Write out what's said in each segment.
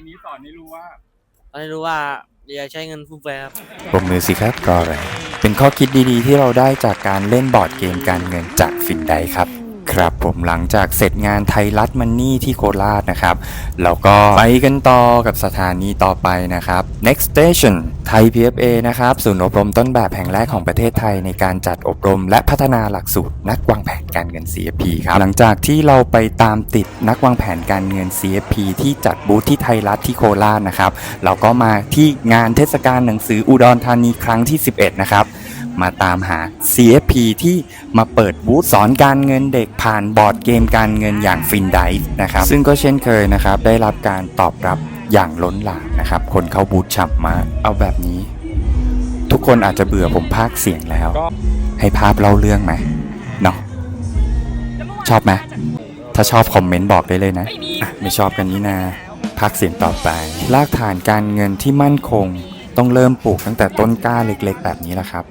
มนี้สอนให้รู้ว่า ตอนนี้รู้ว่าอย่าใช้เงินฟุ่มเฟือยครับ ปรบมือสิครับรออะไรเป็นข้อคิดดีๆ ที่เราได้จากการเล่นบอร์ดเกมการเงินจากฟินไดครับ ครับผมหลังจากเสร็จงานไทยรัฐมันนี่ที่โคราชนะครับเราก็ไปกันต่อกับสถานีต่อไปนะครับ next station ไทย PFA นะครับศูนย์อบรมต้นแบบแห่งแรกของประเทศไทยในการจัดอบรม และพัฒนาหลักสูตรนักวางแผนการเงิน CFP ครับหลังจากที่เราไปตามติดนักวางแผนการเงิน CFP ที่จัดบูธที่ไทยรัฐที่โคราชนะครับเราก็มาที่งานเทศกาลหนังสืออุดรธานีครั้งที่ 11 นะครับ มาตามหา CFP ที่มาเปิดบูธสอนการเงินเด็กผ่านบอร์ดเกมการเงินอย่างฟินไดนะครับ ซึ่งก็เช่นเคยนะครับ ได้รับการตอบรับอย่างล้นหลามนะครับ คนเข้าบูธฉ่ำมากเอาแบบนี้ ทุกคนอาจจะเบื่อผมพากย์เสียงแล้ว ให้ภาพเล่าเรื่องไหมเนาะชอบไหมถ้าชอบคอมเมนต์บอกได้เลยนะอะไม่ชอบกันนี้นาพักเสียงต่อไปรากฐานการเงินที่มั่นคง ต้องเริ่มปลูกตั้งแต่ต้นกล้าเล็กๆ แบบนี้แหละครับ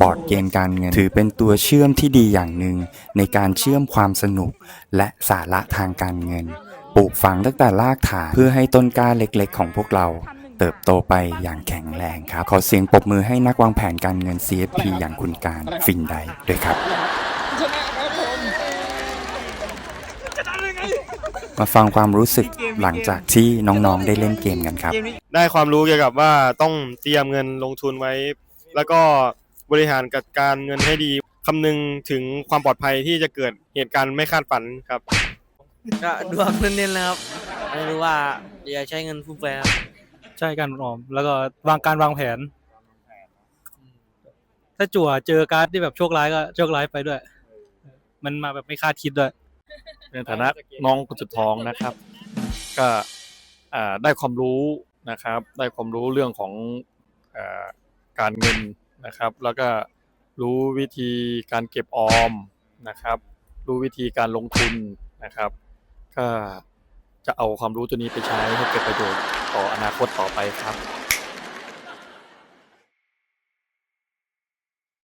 บอร์ดเกมการเงิน ถือเป็นตัวเชื่อมที่ดีอย่างหนึ่งในการเชื่อมความสนุกและสาระทางการเงิน ปลูกฝังตั้งแต่รากฐานเพื่อให้ต้นกล้าเล็กๆ ของพวกเรา เติบโตไปอย่างแข็งแรงครับ ขอเสียงปรบมือให้นักวางแผนการเงิน CFP อย่างคุณการฟินไดด้วยครับมาฟังความรู้สึกหลังจากที่น้องๆได้เล่นเกมกันครับ ได้ความรู้เกี่ยวกับว่าต้องเตรียมเงินลงทุนไว้ แล้วก็ บริหารจัดการเงินให้ดีคำนึงถึงความปลอดภัยที่จะเกิดเหตุการณ์ไม่คาดฝันครับ ก็ดวงเน้นๆนะครับตอนนี้รู้ว่าอย่าใช้เงินฟุ่มเฟือยครับใช่การออม แล้วก็วางการวางแผน ถ้าจั่วเจอการ์ดที่แบบโชคร้ายก็โชคร้ายไปด้วย มันมาแบบไม่คาดคิดด้วย ในฐานะน้องคนสุดท้องนะครับ ก็อ่าได้ความรู้นะครับ ได้ความรู้เรื่องของอาการเงิน นะครับ แล้วก็รู้วิธีการเก็บออมนะครับ รู้วิธีการลงทุนนะครับ ก็จะเอาความรู้ตัวนี้ไปใช้ให้เกิดประโยชน์ต่ออนาคตต่อไปครับ